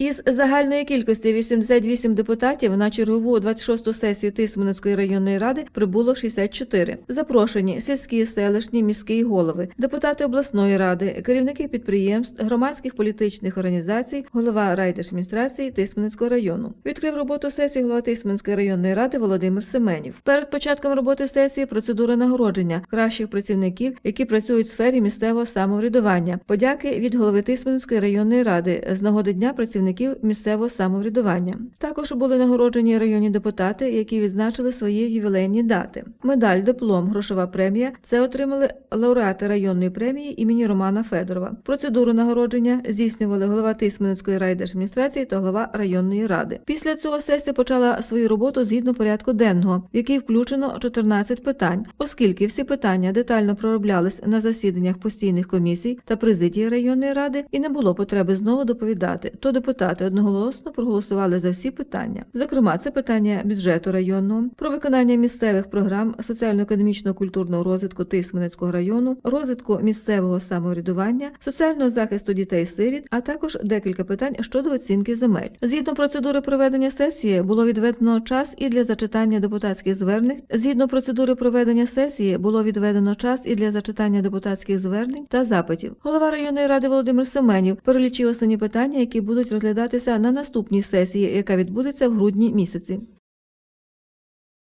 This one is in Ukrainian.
Із загальної кількості 88 депутатів на чергову 26-ту сесію Тисменецької районної ради прибуло 64. Запрошені сільські, селищні, міські голови, депутати обласної ради, керівники підприємств, громадських політичних організацій, голова райдержадміністрації Тисменецького району. Відкрив роботу сесії голова Тисменської районної ради Володимир Семенів. Перед початком роботи сесії процедура нагородження кращих працівників, які працюють в сфері місцевого самоврядування. Подяки від голови Тисменської районної ради з нагоди дня працівників місцевого самоврядування. Також були нагороджені районні депутати, які відзначили свої ювілейні дати. Медаль, диплом, грошова премія це отримали лауреати районної премії імені Романа Федорова. Процедуру нагородження здійснювали голова Тисменської райдержадміністрації та голова районної ради. Після цього сесія почала свою роботу згідно порядку денного, в який включено 14 питань, оскільки всі питання детально пророблялись на засіданнях постійних комісій та президії районної ради і не було потреби знову доповідати, то депутати одноголосно проголосували за всі питання. Зокрема, це питання бюджету районного, про виконання місцевих програм соціально-економічного культурного розвитку Тисменецького району, розвитку місцевого самоврядування, соціального захисту дітей-сиріт, а також декілька питань щодо оцінки земель. Згідно процедури проведення сесії було відведено час і для зачитання депутатських звернень. Згідно процедури проведення сесії було відведено час і для зачитання депутатських звернень та запитів. Голова районної ради Володимир Семенів перелічив основні питання, які будуть розглядатися на наступній сесії, яка відбудеться в грудні місяці.